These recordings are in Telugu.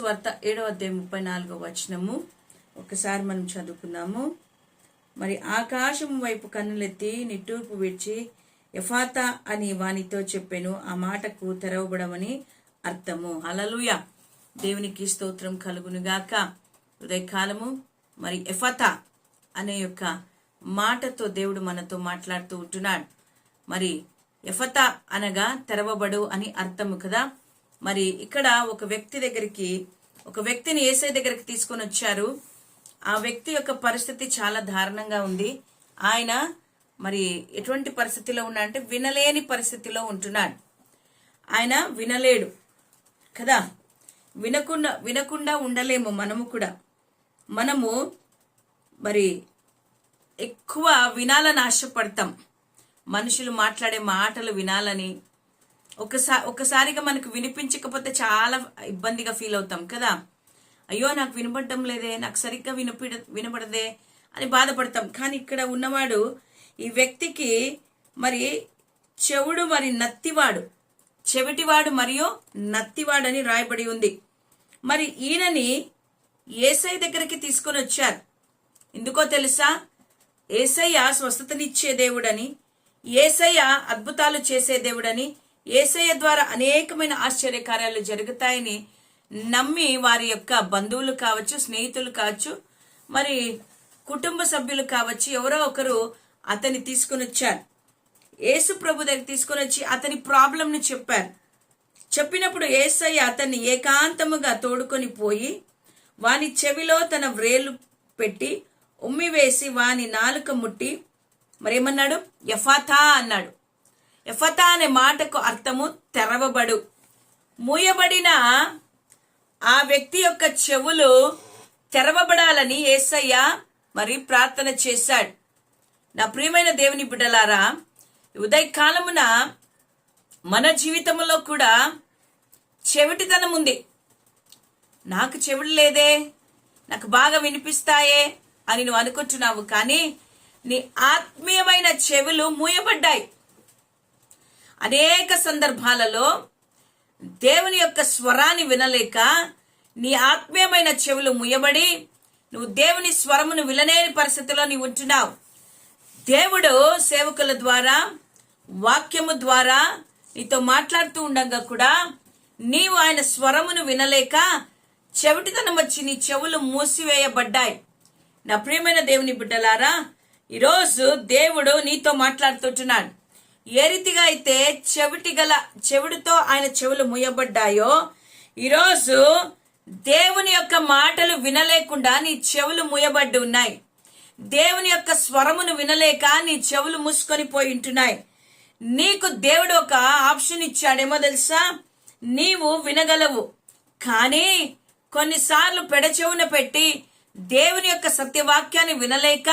వార్త ఏడవ అధ్యాయం ముప్పై నాలుగో వచనము. ఒకసారి మనం చదువుకుందాము. మరి ఆకాశం వైపు కన్నులెత్తి నిట్టూర్పు విడిచి ఎఫాత అని వానితో చెప్పాను. ఆ మాటకు తెరవబడమని అర్థము. అలలుయ దేవునికి స్తోత్రం కలుగునుగాక ఉదయకాలము మరి ఎఫత అనే యొక్క మాటతో దేవుడు మనతో మాట్లాడుతూ ఉంటున్నాడు. మరి ఎఫత అనగా తెరవబడు అని అర్థము కదా? మరి ఇక్కడ ఒక వ్యక్తి దగ్గరికి ఒక వ్యక్తిని ఏసై దగ్గరికి తీసుకొని వచ్చారు. ఆ వ్యక్తి యొక్క పరిస్థితి చాలా దారుణంగా ఉంది. ఆయన మరి ఎటువంటి పరిస్థితిలో ఉన్నా అంటే వినలేని పరిస్థితిలో ఉంటున్నాడు. ఆయన వినలేడు కదా? వినకుండా వినకుండా ఉండలేము మనము కూడా. మనము మరి ఎక్కువ వినాలని ఆశపడతాం. మనుషులు మాట్లాడే మాటలు వినాలని ఒకసారి ఒకసారిగా మనకు వినిపించకపోతే చాలా ఇబ్బందిగా ఫీల్ అవుతాం కదా. అయ్యో నాకు వినపడడం లేదే నాకు సరిగ్గా వినపడ వినపడదే అని బాధపడతాం. కానీ ఇక్కడ ఉన్నవాడు ఈ వ్యక్తికి మరి చెవుడు మరి నత్తివాడు. చెవిటివాడు మరియు నత్తివాడని రాయబడి ఉంది. మరి ఈయనని ఏసై దగ్గరికి తీసుకొని వచ్చారు. ఎందుకో తెలుసా? ఏసయ్య స్వస్థతనిచ్చే దేవుడని ఏసయ్య అద్భుతాలు చేసే దేవుడని ఏసయ్య ద్వారా అనేకమైన ఆశ్చర్యకార్యాలు జరుగుతాయని నమ్మి వారి యొక్క బంధువులు కావచ్చు స్నేహితులు కావచ్చు మరి కుటుంబ సభ్యులు కావచ్చు ఎవరో ఒకరు అతన్ని తీసుకుని వచ్చారు. యేసు ప్రభు దగ్గర తీసుకొని వచ్చి అతని ప్రాబ్లంను చెప్పారు. చెప్పినప్పుడు ఏసయ్య అతన్ని ఏకాంతముగా తోడుకొని పోయి వాని చెవిలో తన వ్రేలు పెట్టి ఉమ్మివేసి వాని నాలుక ముట్టి మరేమన్నాడు? యఫాతా అన్నాడు. ఎఫతా అనే మాటకు అర్థము తెరవబడు. మూయబడిన ఆ వ్యక్తి యొక్క చెవులు తెరవబడాలని ఏసయ్య మరి ప్రార్థన చేశాడు. నా ప్రియమైన దేవుని బిడ్డలారా ఉదయకాలమున మన జీవితంలో కూడా చెవిటితనం ఉంది. నాకు చెవుడు లేదే నాకు బాగా వినిపిస్తాయే అని నువ్వు అనుకుంటున్నావు కానీ నీ ఆత్మీయమైన చెవులు మూయబడ్డాయి. అనేక సందర్భాలలో దేవుని యొక్క స్వరాన్ని వినలేక నీ ఆత్మీయమైన చెవులు ముయ్యబడి నువ్వు దేవుని స్వరమును వినలేని పరిస్థితిలో నీవు ఉంటున్నావు. దేవుడు సేవకుల ద్వారా వాక్యము ద్వారా నీతో మాట్లాడుతూ ఉండగా కూడా నీవు ఆయన స్వరమును వినలేక చెవిటితనం వచ్చి నీ చెవులు మూసివేయబడ్డాయి. నా ప్రియమైన దేవుని బిడ్డలారా ఈరోజు దేవుడు నీతో మాట్లాడుతుంటున్నాడు. ఏ రీతిగా అయితే చెవిటి గల చెవిటితో ఆయన చెవులు ముయ్యబడ్డాయో ఈరోజు దేవుని యొక్క మాటలు వినలేకుండా నీ చెవులు ముయ్యబడ్డి ఉన్నాయి. దేవుని యొక్క స్వరమును వినలేక నీ చెవులు మూసుకొని పోయి ఉంటున్నాయి. నీకు దేవుడు ఒక ఆప్షన్ ఇచ్చాడేమో తెలుసా? నీవు వినగలవు. కానీ కొన్నిసార్లు పెడచెవున పెట్టి దేవుని యొక్క సత్యవాక్యాన్ని వినలేక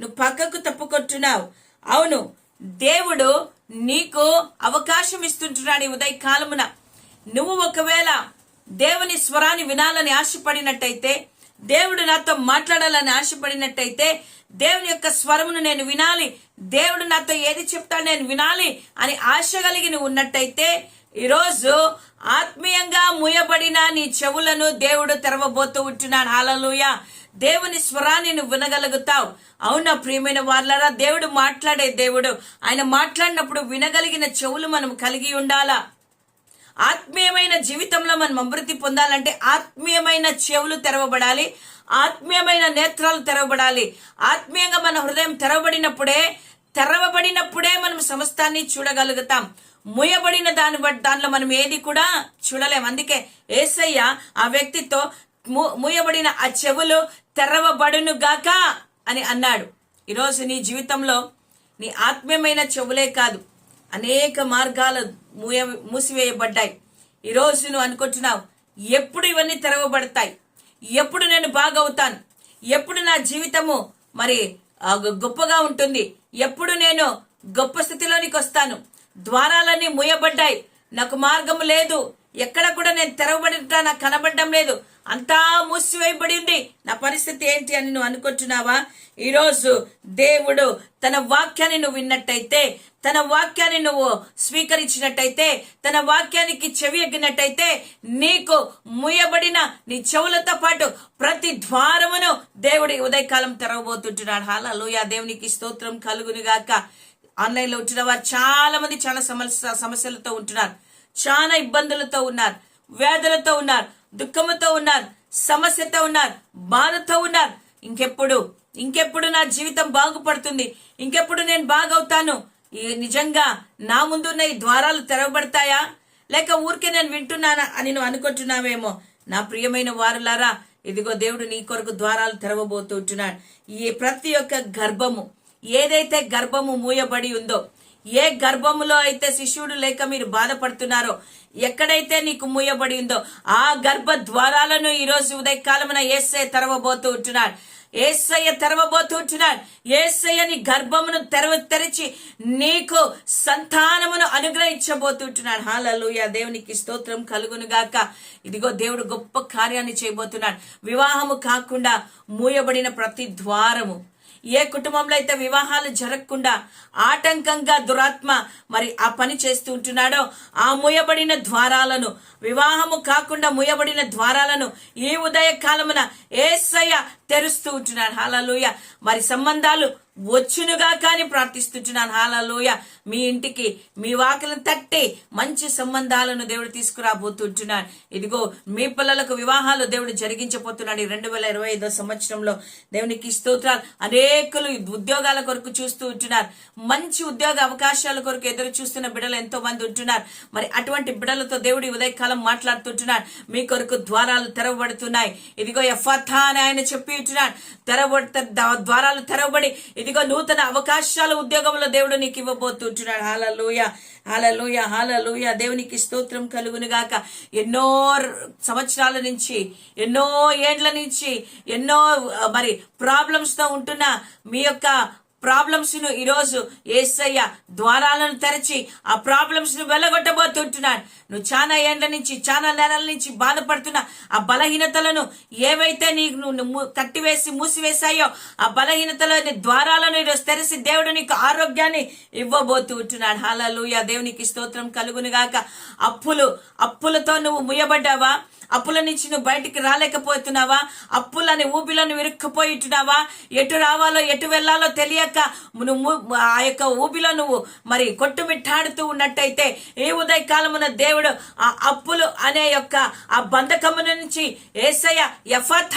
నువ్వు పక్కకు తప్పుకొట్టున్నావు. అవును దేవుడు నీకు అవకాశం ఇస్తుంటున్నాడు ఈ ఉదయ కాలమున నువ్వు ఒకవేళ దేవుని స్వరాన్ని వినాలని ఆశపడినట్టయితే దేవుడు నాతో మాట్లాడాలని ఆశపడినట్టయితే దేవుని యొక్క స్వరమును నేను వినాలి దేవుడు నాతో ఏది చెప్తాడు నేను వినాలి అని ఆశ కలిగి నువ్వు ఉన్నట్టయితే ఈరోజు ఆత్మీయంగా ముయబడిన నీ చెవులను దేవుడు తెరవబోతూ ఉంటున్నాడు. హాలలుయ దేవుని స్వరాన్ని నువ్వు వినగలుగుతావు. అవునా ప్రియమైన వాళ్ళరా దేవుడు మాట్లాడే దేవుడు. ఆయన మాట్లాడినప్పుడు వినగలిగిన చెవులు మనం కలిగి ఉండాలా? ఆత్మీయమైన జీవితంలో మనం అభివృద్ధి పొందాలంటే ఆత్మీయమైన చెవులు తెరవబడాలి. ఆత్మీయమైన నేత్రాలు తెరవబడాలి. ఆత్మీయంగా మన హృదయం తెరవబడినప్పుడే తెరవబడినప్పుడే మనం సమస్తాన్ని చూడగలుగుతాం. ముయబడిన దాని దానిలో మనం ఏది కూడా చూడలేం. అందుకే ఏసయ్య ఆ వ్యక్తితో మూయబడిన ఆ చెవులు తెరవబడును గాక అని అన్నాడు. ఈరోజు నీ జీవితంలో నీ ఆత్మీయమైన చెవులే కాదు అనేక మార్గాలు మూయ మూసివేయబడ్డాయి. ఈరోజు నువ్వు అనుకుంటున్నావు ఎప్పుడు ఇవన్నీ తెరవబడతాయి? ఎప్పుడు నేను బాగవుతాను? ఎప్పుడు నా జీవితము మరి గొప్పగా ఉంటుంది? ఎప్పుడు నేను గొప్ప స్థితిలోనికి వస్తాను? ద్వారాలన్నీ మూయబడ్డాయి. నాకు మార్గము లేదు. ఎక్కడ కూడా నేను తెరవబడిట నాకు కనబడడం లేదు. అంతా మూసివేయబడింది నా పరిస్థితి ఏంటి అని నువ్వు అనుకుంటున్నావా? ఈరోజు దేవుడు తన వాక్యాన్ని నువ్వు విన్నట్టయితే తన వాక్యాన్ని నువ్వు స్వీకరించినట్టయితే తన వాక్యానికి చెవి ఎగ్గినట్టయితే నీకు ముయబడిన నీ చెవులతో పాటు ప్రతి ద్వారమును దేవుడి ఉదయకాలం తెరవబోతుంటున్నాడు. హాలలోయ దేవునికి స్తోత్రం కలుగునుగాక. ఆన్లైన్లో ఉంటున్న వారు చాలా మంది చాలా సమస్య సమస్యలతో ఉంటున్నారు. చాలా ఇబ్బందులతో ఉన్నారు. వ్యాధులతో ఉన్నారు. దుఃఖముతో ఉన్నారు. సమస్యతో ఉన్నారు. బాధతో ఉన్నారు. ఇంకెప్పుడు? ఇంకెప్పుడు నా జీవితం బాగుపడుతుంది? ఇంకెప్పుడు నేను బాగవుతాను? ఈ నిజంగా నా ముందున్న ఈ ద్వారాలు తెరవబడతాయా? లేక ఊరికే నేను వింటున్నానా అని నువ్వు అనుకుంటున్నావేమో? నా ప్రియమైన వారులారా ఇదిగో దేవుడు నీ కొరకు ద్వారాలు తెరవబోతుంటున్నాడు ఈ ప్రతి ఒక్క గర్భము ఏదైతే గర్భము మూయబడి ఉందో ఏ గర్భములో అయితే శిష్యుడు లేక మీరు బాధపడుతున్నారో ఎక్కడైతే నీకు మూయబడి ఉందో ఆ గర్భ ద్వారాలను ఈ రోజు ఉదయకాలమున ఏసే తెరవబోతూ ఉంటున్నాడు. ఏసయ్య తెరవబోతూ ఉంటున్నాడు. ఏసయ్యని గర్భమును తెరవ తెరిచి నీకు సంతానమును అనుగ్రహించబోతుంటున్నాడు హాలలుయ. దేవునికి స్తోత్రం కలుగును గాక. ఇదిగో దేవుడు గొప్ప కార్యాన్ని చేయబోతున్నాడు. వివాహము కాకుండా మూయబడిన ప్రతి ద్వారము ఏ కుటుంబంలో అయితే వివాహాలు జరగకుండా ఆటంకంగా దురాత్మ మరి ఆ పని చేస్తూ ఉంటున్నాడో ఆ ముయబడిన ద్వారాలను వివాహము కాకుండా ముయబడిన ద్వారాలను ఈ ఉదయ కాలమున ఏసయ్య తెరుస్తూ ఉంటున్నాడు. హాలలోయ మరి సంబంధాలు వచ్చునుగా కానీ ప్రార్థిస్తుంటున్నాను. హాలలోయ మీ ఇంటికి మీ వాకిలను తట్టి మంచి సంబంధాలను దేవుడు తీసుకురాబోతుంటున్నాను ఇదిగో మీ పిల్లలకు వివాహాలు దేవుడు జరిగించబోతున్నాడు ఈ రెండు వేల ఇరవై ఐదో సంవత్సరంలో. దేవునికి స్తోత్రాలు. అనేకులు ఉద్యోగాల కొరకు చూస్తూ ఉంటున్నారు. మంచి ఉద్యోగ అవకాశాల కొరకు ఎదురు చూస్తున్న బిడ్డలు ఎంతో మంది ఉంటున్నారు. మరి అటువంటి బిడ్డలతో దేవుడి ఉదయకాలం మాట్లాడుతుంటున్నాడు. మీ కొరకు ద్వారాలు తెరవబడుతున్నాయి. ఇదిగో ఎఫాథా అని ఆయన చెప్పి ఉంటున్నాడు. తెరవబడి ద్వారాలు తెరవబడి ఇదిగో నూతన అవకాశాలు ఉద్యోగంలో దేవుడు నీకు ఇవ్వబోతుంటున్నాడు. హాలలోయ హాలలోయ హాలలోయ దేవునికి స్తోత్రం కలుగును గాక ఎన్నో సంవత్సరాల నుంచి ఎన్నో ఏండ్ల నుంచి ఎన్నో మరి ప్రాబ్లమ్స్తో ఉంటున్న మీ యొక్క ప్రాబ్లమ్స్ను ఈరోజు ఏసయ్య ద్వారాలను తెరచి ఆ ప్రాబ్లమ్స్ను వెళ్ళగొట్టబోతుంటున్నాడు నువ్వు చాలా ఏండ్ల నుంచి చాలా నెలల నుంచి బాధపడుతున్న ఆ బలహీనతలను ఏవైతే నీకు నువ్వు కట్టివేసి మూసివేశాయో ఆ బలహీనతలని ద్వారాలను ఈరోజు తెరిచి దేవుడు నీకు ఆరోగ్యాన్ని ఇవ్వబోతూ ఉంటున్నాడు హాలూయ దేవునికి స్తోత్రం కలుగును గాక అప్పులు అప్పులతో నువ్వు ముయబడ్డావా అప్పుల నుంచి నువ్వు బయటికి రాలేకపోతున్నావా? అప్పులని ఊబిలను ఇరుక్కుపోయిట్టున్నావా ఎటు రావాలో ఎటు వెళ్ళాలో తెలియక నువ్వు ఆ యొక్క ఊపిలో నువ్వు మరి కొట్టుమిట్టాడుతూ ఉన్నట్టయితే ఈ ఉదయకాలమున దేవుడు ఆ అప్పులు అనే యొక్క ఆ బంధకము నుంచి ఏసయ్య యఫథ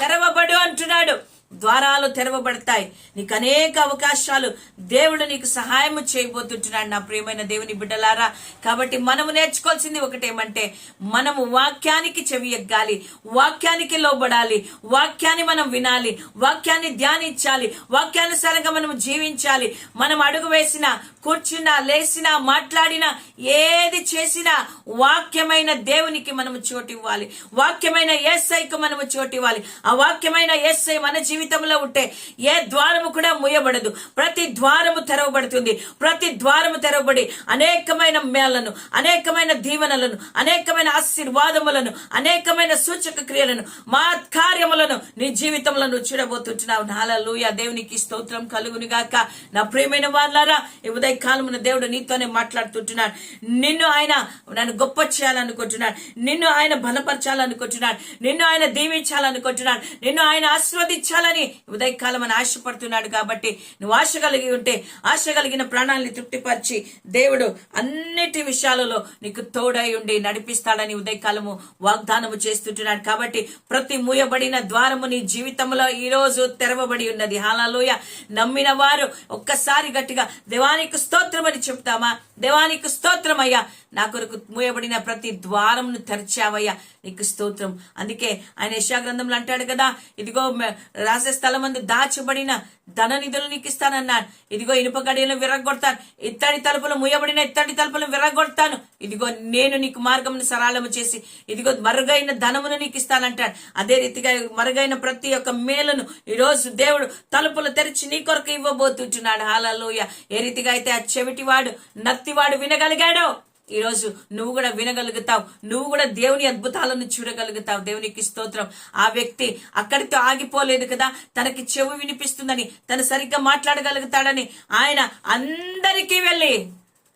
తెరవబడు అంటున్నాడు. ద్వారాలు తెరవబడతాయి. నీకు అనేక అవకాశాలు దేవుడు నీకు సహాయం చేయబోతుంటున్నాడు నా ప్రియమైన దేవుని బిడ్డలారా. కాబట్టి మనము నేర్చుకోవాల్సింది ఒకటేమంటే మనము వాక్యానికి చెవి ఎగ్గాలి వాక్యానికి లోబడాలి వాక్యాన్ని మనం వినాలి వాక్యాన్ని ధ్యానించాలి వాక్యానుసారంగా మనం జీవించాలి. మనం అడుగు వేసినా కూర్చున్నా లేచినా మాట్లాడినా ఏది చేసినా వాక్యమైన దేవునికి మనము చోటివ్వాలి. వాక్యమైన ఎస్ఐకి మనము చోటివ్వాలి. ఆ వాక్యమైన ఎస్ఐ మన జీవితంలో ఉంటే ఏ ద్వారము కూడా ముయబడదు. ప్రతి ద్వారము తెరవబడుతుంది. ప్రతి ద్వారము తెరవబడి అనేకమైన మేళ్ళను అనేకమైన దీవెనలను అనేకమైన ఆశీర్వాదములను అనేకమైన సూచక క్రియలను మా కార్యములను నీ జీవితంలో నువ్వు చూడబోతుంటున్నావు. నాలూయ దేవునికి స్తోత్రం కలుగుని గాక నా ప్రియమైన వాళ్ళారా ఈ ఉదయ కాలమున దేవుడు నీతోనే మాట్లాడుతుంటున్నాడు. నిన్ను ఆయన నన్ను గొప్ప చేయాలనుకుంటున్నాడు. నిన్ను ఆయన బలపరచాలనుకుంటున్నాడు. నిన్ను ఆయన దీవించాలనుకుంటున్నాడు. నిన్ను ఆయన ఆస్వాదించాలని ఉదయకాలం అని ఆశపడుతున్నాడు కాబట్టి నువ్వు ఆశ కలిగి ఉంటే ఆశ కలిగిన ప్రాణాలని తృప్తిపరిచి దేవుడు అన్నిటి విషయాలలో నీకు తోడై ఉండి నడిపిస్తాడని ఉదయకాలము వాగ్దానము చేస్తుంటున్నాడు కాబట్టి ప్రతి మూయబడిన ద్వారము నీ జీవితంలో ఈ రోజు తెరవబడి ఉన్నది. హాలలోయ నమ్మిన వారు ఒక్కసారి గట్టిగా దేవానికి స్తోత్రం అని చెప్తామా? దేవానికి స్తోత్రమయ్యా? నా కొరకు మూయబడిన ప్రతి ద్వారంను తెరిచావయ్యా. నీకు స్తోత్రం. అందుకే ఆయన యశాగ్రంథంలో అంటాడు కదా ఇదిగో రాసే స్థలం అందు దాచబడిన ధన నిధులు నీకు ఇస్తానన్నాడు. ఇదిగో ఇనుప గడియలను విరగొడతాను. ఇత్తడి తలుపులు మూయబడిన ఇత్తడి తలుపులు విరగొడతాను. ఇదిగో నేను నీకు మార్గమును సరళము చేసి ఇదిగో మరుగైన ధనమును నీకు ఇస్తానంటాడు. అదే రీతిగా మరుగైన ప్రతి ఒక్క మేలును ఈ రోజు దేవుడు తలుపులు తెరిచి నీ కొరకు ఇవ్వబోతుంటున్నాడు. హాలలోయ ఏ రీతిగా అయితే ఆ చెవిటివాడు నత్తివాడు వినగలిగాడో ఈరోజు నువ్వు కూడా వినగలుగుతావు. నువ్వు కూడా దేవుని అద్భుతాలను చూడగలుగుతావు. దేవునికి స్తోత్రం. ఆ వ్యక్తి అక్కడితో ఆగిపోలేదు కదా. తనకి చెవు వినిపిస్తుందని తను సరిగ్గా మాట్లాడగలుగుతాడని ఆయన అందరికీ వెళ్ళి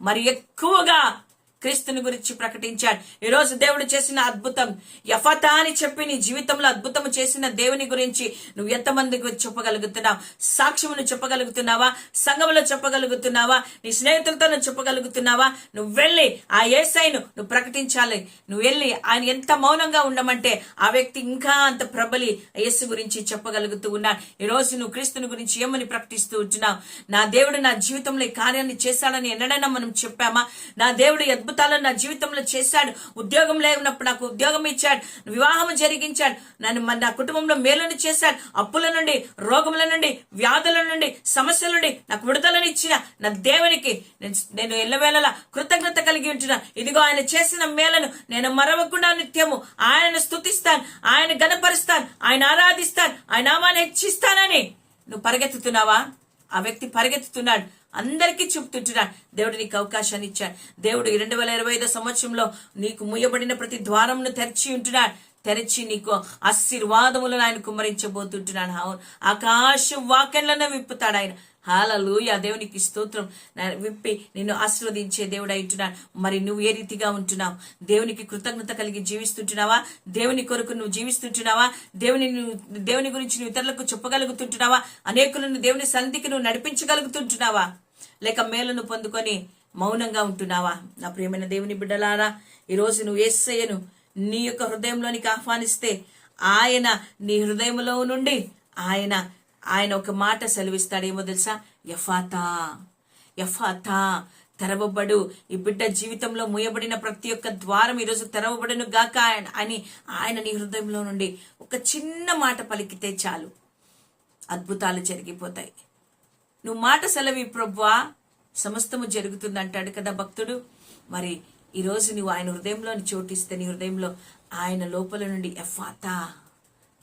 మరి ఎక్కువగా క్రీస్తుని గురించి ప్రకటించాడు. ఈరోజు దేవుడు చేసిన అద్భుతం యఫత అని చెప్పి నీ జీవితంలో అద్భుతం చేసిన దేవుని గురించి నువ్వు ఎంతమందికి చెప్పగలుగుతున్నావు? సాక్ష్యమును చెప్పగలుగుతున్నావా? సంఘంలో చెప్పగలుగుతున్నావా? నీ స్నేహితులతో నువ్వు చెప్పగలుగుతున్నావా? నువ్వు వెళ్ళి ఆ ఏసైను నువ్వు ప్రకటించాలి. నువ్వు వెళ్ళి ఆయన ఎంత మౌనంగా ఉండమంటే ఆ వ్యక్తి ఇంకా అంత ప్రబలి యేసు గురించి చెప్పగలుగుతూ ఉన్నాడు. ఈ రోజు నువ్వు క్రీస్తుని గురించి ఏమని ప్రకటిస్తూ ఉంటున్నావు? నా దేవుడు నా జీవితంలో ఈ కార్యాన్ని చేశాడని ఎన్నడైనా మనం చెప్పామా? నా దేవుడు అద్భుత అద్భుతాలను నా జీవితంలో చేశాడు. ఉద్యోగం లేనప్పుడు నాకు ఉద్యోగం ఇచ్చాడు. వివాహం జరిగించాడు. నన్ను నా కుటుంబంలో మేలును చేశాడు. అప్పుల నుండి రోగముల నుండి వ్యాధుల నుండి సమస్యల నుండి నాకు విడుదలను ఇచ్చిన నా దేవునికి నేను నేను ఎల్లవేళలా కృతజ్ఞత కలిగి ఉంటున్నా. ఇదిగో ఆయన చేసిన మేలను నేను మరవకుండా నిత్యము ఆయన స్థుతిస్తాను ఆయన గణపరుస్తాను ఆయన ఆరాధిస్తాను. ఆయన నామాన్ని హెచ్చిస్తానని. నువ్వు పరిగెత్తుతున్నావా? ఆ వ్యక్తి పరిగెత్తుతున్నాడు. అందరికీ చెప్తుంటున్నాడు దేవుడు నీకు అవకాశాన్ని ఇచ్చాడు. దేవుడు రెండు వేల ఇరవై ఐదో సంవత్సరంలో నీకు ముయ్యబడిన ప్రతి ద్వారంను తెరిచి ఉంటున్నాడు. తెరిచి నీకు ఆశీర్వాదములను ఆయన కుమ్మరించబోతుంటున్నాడు. అవును. ఆకాశం వాక్యంలోనే విప్పుతాడు ఆయన. హాలలుయ దేవునికి స్తోత్రం విప్పి నిన్ను ఆశీర్వదించే దేవుడు ఉంటున్నాడు. మరి నువ్వు ఏ రీతిగా ఉంటున్నావు? దేవునికి కృతజ్ఞత కలిగి జీవిస్తుంటున్నావా? దేవుని కొరకు నువ్వు జీవిస్తుంటున్నావా? దేవుని దేవుని గురించి నువ్వు ఇతరులకు చెప్పగలుగుతుంటున్నావా? అనేకులను దేవుని సంధికి నువ్వు నడిపించగలుగుతుంటున్నావా? లేక మేలును పొందుకొని మౌనంగా ఉంటున్నావా? నా ప్రియమైన దేవుని బిడ్డలారా ఈరోజు నువ్వు ఏసయ్యను నీ యొక్క హృదయంలోనికి ఆహ్వానిస్తే ఆయన నీ హృదయంలో నుండి ఆయన ఆయన ఒక మాట సెలవిస్తాడేమో తెలుసా? యఫాతా యఫాతా. తెరవబడు. ఈ బిడ్డ జీవితంలో మూయబడిన ప్రతి ఒక్క ద్వారం ఈరోజు తెరవబడును గాక ఆయన- అని ఆయన నీ హృదయంలో నుండి ఒక చిన్న మాట పలికితే చాలు. అద్భుతాలు జరిగిపోతాయి. నువ్వు మాట సెలవి ప్రవ్వా సమస్తము జరుగుతుంది అంటాడు కదా భక్తుడు. మరి ఈరోజు నువ్వు ఆయన హృదయంలోని చోటిస్తే నీ హృదయంలో ఆయన లోపల నుండి ఎఫాతా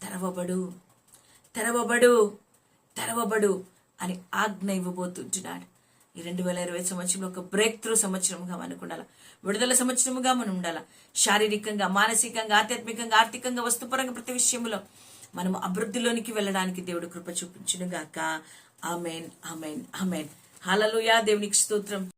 తెరవబడు తెరవబడు తెరవబడు అని ఆజ్ఞ ఇవ్వబోతుంటున్నాడు. ఈ రెండు వేల ఇరవై సంవత్సరంలో ఒక బ్రేక్ త్రూ సంవత్సరంగా మనకు ఉండాలి? విడుదల సంవత్సరముగా మనం ఉండాలి? శారీరకంగా మానసికంగా ఆధ్యాత్మికంగా ఆర్థికంగా వస్తుపరంగా ప్రతి విషయంలో మనం అభివృద్ధిలోనికి వెళ్ళడానికి దేవుడు కృప చూపించునుగాక. గాక ఆమెన్ ఆమెన్ ఆమెన్. హాలలుయా దేవునికి స్తోత్రం.